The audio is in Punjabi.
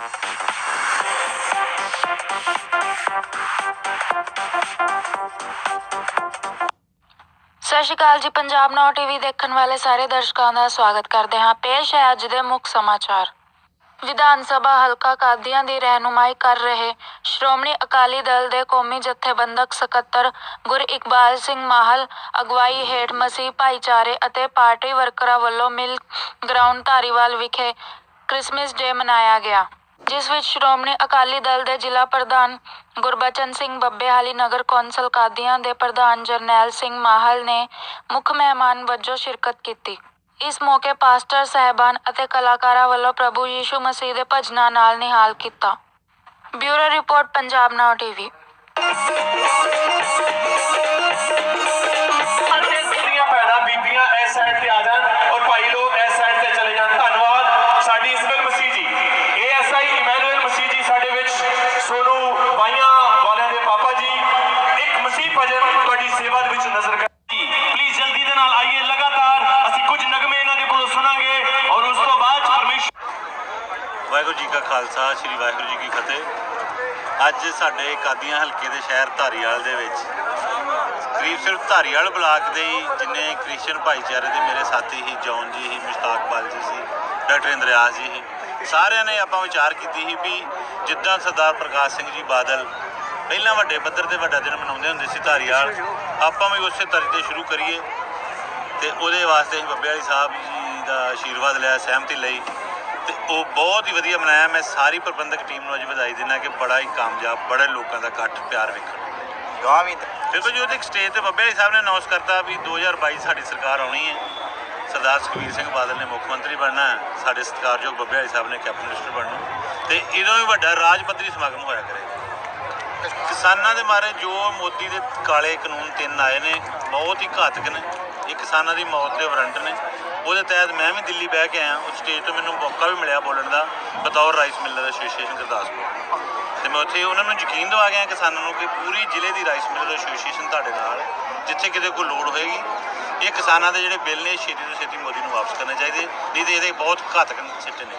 ਸਤਿ ਸ਼੍ਰੀ ਅਕਾਲ ਜੀ, ਪੰਜਾਬ ਨਾਉ ਟੀਵੀ ਦੇਖਣ ਵਾਲੇ ਸਾਰੇ ਦਰਸ਼ਕਾਂ ਦਾ ਸਵਾਗਤ ਕਰਦੇ ਹਾਂ। ਪੇਸ਼ ਹੈ ਅੱਜ ਦੇ ਮੁੱਖ ਸਮਾਚਾਰ। ਵਿਧਾਨ ਸਭਾ ਹਲਕਾ ਕਾਦੀਆਂ ਦੀ ਰਹਿਨੁਮਾਈ ਕਰ ਰਹੇ ਸ਼੍ਰੋਮਣੀ ਅਕਾਲੀ ਦਲ ਦੇ ਕੌਮੀ ਜਥੇਬੰਦਕ ਸਕੱਤਰ ਗੁਰ ਇਕਬਾਲ ਸਿੰਘ ਮਾਹਲ, ਅਗਵਾਈ ਹੇਠ ਮਸੀਹ ਭਾਈਚਾਰੇ ਅਤੇ ਪਾਰਟੀ ਵਰਕਰਾਂ ਵੱਲੋਂ ਮਿਲ ਗਰਾਊਂਡ ਧਾਰੀਵਾਲ ਵਿਖੇ ਕ੍ਰਿਸਮਸ ਡੇ ਮਨਾਇਆ ਗਿਆ। ਜਿਸ ਵਿੱਚ ਸ਼੍ਰੋਮਣੀ ਅਕਾਲੀ ਦਲ ਦੇ ਜ਼ਿਲ੍ਹਾ ਪ੍ਰਧਾਨ ਗੁਰਬਚਨ ਸਿੰਘ ਬੱਬੇਹਾਲੀ ਨਗਰ ਕੌਂਸਲ ਕਾਦੀਆਂ ਦੇ ਪ੍ਰਧਾਨ ਜਰਨੈਲ ਸਿੰਘ ਮਾਹਲ ਨੇ ਮੁੱਖ ਮਹਿਮਾਨ ਵਜੋਂ ਸ਼ਿਰਕਤ ਕੀਤੀ। ਇਸ ਮੌਕੇ ਪਾਸਟਰ ਸਹਿਬਾਨ ਅਤੇ ਕਲਾਕਾਰਾਂ ਵੱਲੋਂ ਪ੍ਰਭੂ ਯੀਸ਼ੂ ਮਸੀਹ ਦੇ ਭਜਨਾਂ ਨਾਲ ਨਿਹਾਲ ਕੀਤਾ। ਬਿਊਰੋ ਰਿਪੋਰਟ, ਪੰਜਾਬ ਨਾਉ ਟੀਵੀ। ਤੁਹਾਡੀ ਸੇਵਾ ਦੇ ਵਿੱਚ ਨਜ਼ਰ ਕਰ ਪਲੀਜ਼ ਜਲਦੀ ਦੇ ਨਾਲ ਆਈਏ ਲਗਾਤਾਰ। ਅਸੀਂ ਕੁਝ ਨਗਮੇ ਇਹਨਾਂ ਦੇ ਕੋਲੋਂ ਸੁਣਾਂਗੇ ਔਰ ਉਸ ਤੋਂ ਬਾਅਦ ਪਰਮੇਸ਼ਵਰ ਵਾਹਿਗੁਰੂ ਜੀ ਕਾ ਖਾਲਸਾ, ਸ੍ਰੀ ਵਾਹਿਗੁਰੂ ਜੀ ਕੀ ਫਤਿਹ। ਅੱਜ ਸਾਡੇ ਕਾਦੀਆਂ ਹਲਕੇ ਦੇ ਸ਼ਹਿਰ ਧਾਰੀਵਾਲ ਦੇ ਵਿੱਚ, ਕਰੀਬ ਸਿਰਫ ਧਾਰੀਵਾਲ ਬਲਾਕ ਦੇ ਹੀ ਜਿੰਨੇ ਕ੍ਰਿਸਚੀਅਨ ਭਾਈਚਾਰੇ ਦੇ ਮੇਰੇ ਸਾਥੀ ਸੀ ਜੌਨ ਜੀ ਸੀ ਮੁਸ਼ਤਾਕਬਾਲ ਜੀ ਸੀ, ਡਾਕਟਰ ਇੰਦਰਿਆਸ ਜੀ ਸੀ, ਸਾਰਿਆਂ ਨੇ ਆਪਾਂ ਵਿਚਾਰ ਕੀਤੀ ਸੀ ਵੀ ਜਿੱਦਾਂ ਸਰਦਾਰ ਪ੍ਰਕਾਸ਼ ਸਿੰਘ ਜੀ ਬਾਦਲ ਪਹਿਲਾਂ ਵੱਡੇ ਪੱਧਰ ਤੇ ਵੱਡਾ ਦਿਨ ਮਨਾਉਂਦੇ ਹੁੰਦੇ ਸੀ ਧਾਰੀਵਾਲ ਆਪਾਂ ਵੀ ਉਸੇ ਤਰ੍ਹਾਂ ਤੇ ਸ਼ੁਰੂ ਕਰੀਏ ਤੇ ਉਹਦੇ ਵਾਸਤੇ ਅਸੀਂ ਬੱਬੇ ਵਾਲੀ ਸਾਹਿਬ ਜੀ ਦਾ ਆਸ਼ੀਰਵਾਦ ਲਿਆ ਸਹਿਮਤੀ ਲਈ। ਤੇ ਉਹ ਬਹੁਤ ਹੀ ਵਧੀਆ ਮਨਾਇਆ। ਮੈਂ ਸਾਰੀ ਪ੍ਰਬੰਧਕ ਟੀਮ ਨੂੰ ਅੱਜ ਵਧਾਈ ਦਿੰਦਾ ਕਿ ਬੜਾ ਹੀ ਕਾਮਯਾਬ ਬੜੇ ਲੋਕਾਂ ਦਾ ਇਕੱਠ ਪਿਆਰ ਵੇਖਣ। ਗਾਂ ਵੀ ਦੇਖੋ ਜੀ ਉਹਦੇ ਸਟੇਜ ਤੇ ਬੱਬੇ ਵਾਲੀ ਸਾਹਿਬ ਨੇ ਅਨਾਉਂਸ ਕਰਤਾ ਵੀ 2022 ਸਾਡੀ ਸਰਕਾਰ ਆਉਣੀ ਹੈ। ਸਰਦਾਰ ਸੁਖਬੀਰ ਸਿੰਘ ਬਾਦਲ ਨੇ ਮੁੱਖ ਮੰਤਰੀ ਬਣਨਾ ਸਾਡੇ ਸਤਿਕਾਰਯੋਗ ਬੱਬੇ ਵਾਲੀ ਸਾਹਿਬ ਨੇ ਕੈਬਨਿਟ ਮਿਨਿਸਟਰ ਬਣਨਾ ਤੇ ਇਹਦੋਂ ਵੀ ਵੱਡਾ ਰਾਜ ਪੱਧਰੀ ਸਮਾਗਮ ਹੋਇਆ ਕਰੇਗਾ। ਕਿਸਾਨਾਂ ਦੇ ਮਾਰੇ ਜੋ ਮੋਦੀ ਦੇ ਕਾਲੇ ਕਾਨੂੰਨ ਤਿੰਨ ਆਏ ਨੇ, ਬਹੁਤ ਹੀ ਘਾਤਕ ਨੇ। ਇਹ ਕਿਸਾਨਾਂ ਦੀ ਮੌਤ ਦੇ ਵਾਰੰਟ ਨੇ। ਉਹਦੇ ਤਹਿਤ ਮੈਂ ਵੀ ਦਿੱਲੀ ਬਹਿ ਕੇ ਆਇਆ, ਉਸ ਸਟੇਜ ਤੋਂ ਮੈਨੂੰ ਮੌਕਾ ਵੀ ਮਿਲਿਆ ਬੋਲਣ ਦਾ, ਬਤੌਰ ਰਾਈਸ ਮਿਲਰ ਐਸੋਸੀਏਸ਼ਨ ਗੁਰਦਾਸਪੁਰ। ਤੇ ਮੈਂ ਉੱਥੇ ਉਹਨਾਂ ਨੂੰ ਯਕੀਨ ਦਿਵਾ ਗਿਆ ਕਿਸਾਨਾਂ ਨੂੰ ਕਿ ਪੂਰੀ ਜ਼ਿਲ੍ਹੇ ਦੀ ਰਾਈਸ ਮਿਲਰ ਐਸੋਸੀਏਸ਼ਨ ਤੁਹਾਡੇ ਨਾਲ, ਜਿੱਥੇ ਕਿਤੇ ਕੋਈ ਲੋੜ ਹੋਏਗੀ। ਇਹ ਕਿਸਾਨਾਂ ਦੇ ਜਿਹੜੇ ਬਿੱਲ ਨੇ, ਛੇਤੀ ਤੋਂ ਛੇਤੀ ਮੋਦੀ ਨੂੰ ਵਾਪਸ ਕਰਨੇ ਚਾਹੀਦੇ। ਨਹੀਂ ਤੇ ਇਹਦੇ ਬਹੁਤ ਘਾਤਕ ਸਿੱਟੇ ਨੇ।